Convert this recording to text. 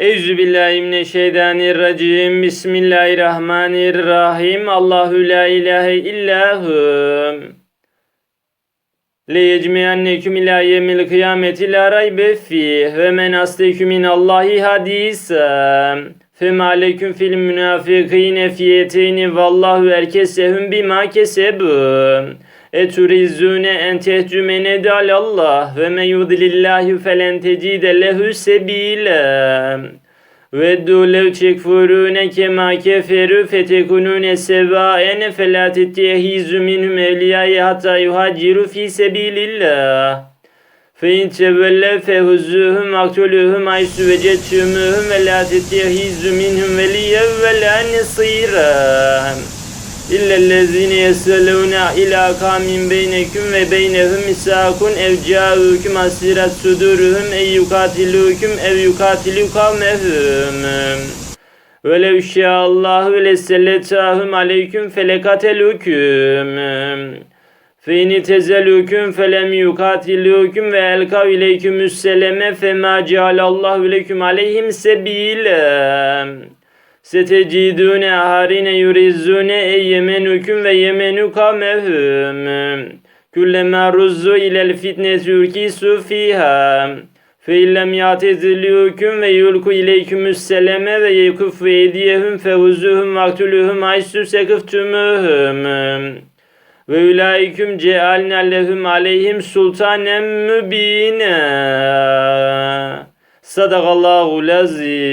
Euzubillahimineşşeytanirracim. Bismillahirrahmanirrahim. Allahu la ilahe illahu. Leyecmiyanneküm ila yemil kıyameti la raybe fih ve men asteküm minallahi hadisa. Fema aleyküm fil münafikine fiyeteyni vallahu erkesehum bima kesebu. Eturizune en tehcümene dalallah ve men yudlillahu felen tecide lehu sebila. Veddu lev çekfurune kema keferu fetekunune sevaen felâ tettehizu minhum evliyâye hatta yuhaciru fi sebilillah. Fehuzuhum vaktuluhum aysu vecetumuhum ve la tettehizu minhum veliyen ve la nesîra. İllellezine yeselûne ilâ kâmin beyneküm ve beynehum misâkun ev câûküm asirat suduruhum ey yukatilûküm ev yukatilû kavmehum. Ve lev şeallâhu leselletâhum aleyküm felekatelûküm. Fe in tezelûküm felem yukatilûküm ve elkav ileykümüsseleme femâ cealallahu leküm aleyhim sebîlâ. Setecidune aharine yurizune ey yemenüküm ve yemenü kavmehum. Kullema ruzzu ilel fitneti ürkisu fiha. Fe illem yatezilûküm ve yulku ileykümüsseleme ve yekufu ediyehum fehuzuhum vaktuluhum aysu sekıftumuhum. Ve ulaiküm cealna lehum aleyhim sultanen mübina. Sadakallahu lazim.